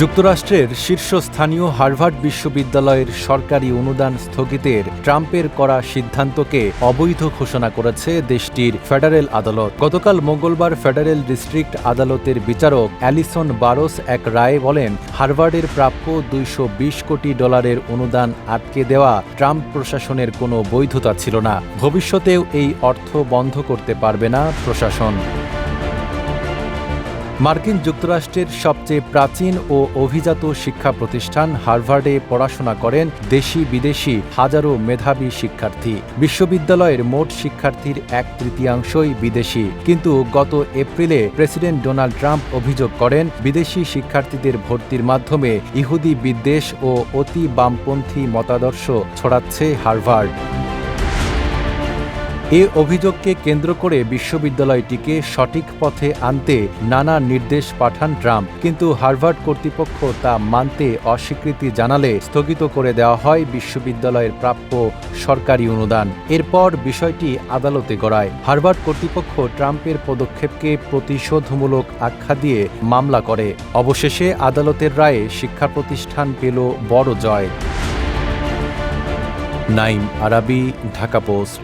যুক্তরাষ্ট্রের শীর্ষস্থানীয় হার্ভার্ড বিশ্ববিদ্যালয়ের সরকারি অনুদান স্থগিতের ট্রাম্পের করা সিদ্ধান্তকে অবৈধ ঘোষণা করেছে দেশটির ফেডারেল আদালত। গতকাল মঙ্গলবার ফেডারেল ডিস্ট্রিক্ট আদালতের বিচারক অ্যালিসন বারোস এক রায়ে বলেন, হার্ভার্ডের প্রাপ্য দুইশ বিশ কোটি ডলারের অনুদান আটকে দেওয়া ট্রাম্প প্রশাসনের কোনো বৈধতা ছিল না। ভবিষ্যতেও এই অর্থ বন্ধ করতে পারবে না প্রশাসন। মার্কিন যুক্তরাষ্ট্রের সবচেয়ে প্রাচীন ও অভিজাত শিক্ষা প্রতিষ্ঠান হার্ভার্ডে পড়াশোনা করেন দেশি বিদেশি হাজারো মেধাবী শিক্ষার্থী। বিশ্ববিদ্যালয়ের মোট শিক্ষার্থীর এক তৃতীয়াংশই বিদেশি। কিন্তু গত এপ্রিলে প্রেসিডেন্ট ডোনাল্ড ট্রাম্প অভিযোগ করেন, বিদেশি শিক্ষার্থীদের ভর্তির মাধ্যমে ইহুদি বিদ্বেষ ও অতি বামপন্থী মতাদর্শ ছড়াচ্ছে হার্ভার্ড। এ অভিযোগকে কেন্দ্র করে বিশ্ববিদ্যালয়টিকে সঠিক পথে আনতে নানা নির্দেশ পাঠান ট্রাম্প, কিন্তু হার্ভার্ড কর্তৃপক্ষ তা মানতে অস্বীকৃতি জানালে স্থগিত করে দেওয়া হয় বিশ্ববিদ্যালয়ের প্রাপ্য সরকারি অনুদান। এরপর বিষয়টি আদালতে গড়ায়। হার্ভার্ড কর্তৃপক্ষ ট্রাম্পের পদক্ষেপকে প্রতিশোধমূলক আখ্যা দিয়ে মামলা করে। অবশেষে আদালতের রায়ে শিক্ষা প্রতিষ্ঠান পেল বড় জয়। নাইম আরাবি, ঢাকা পোস্ট।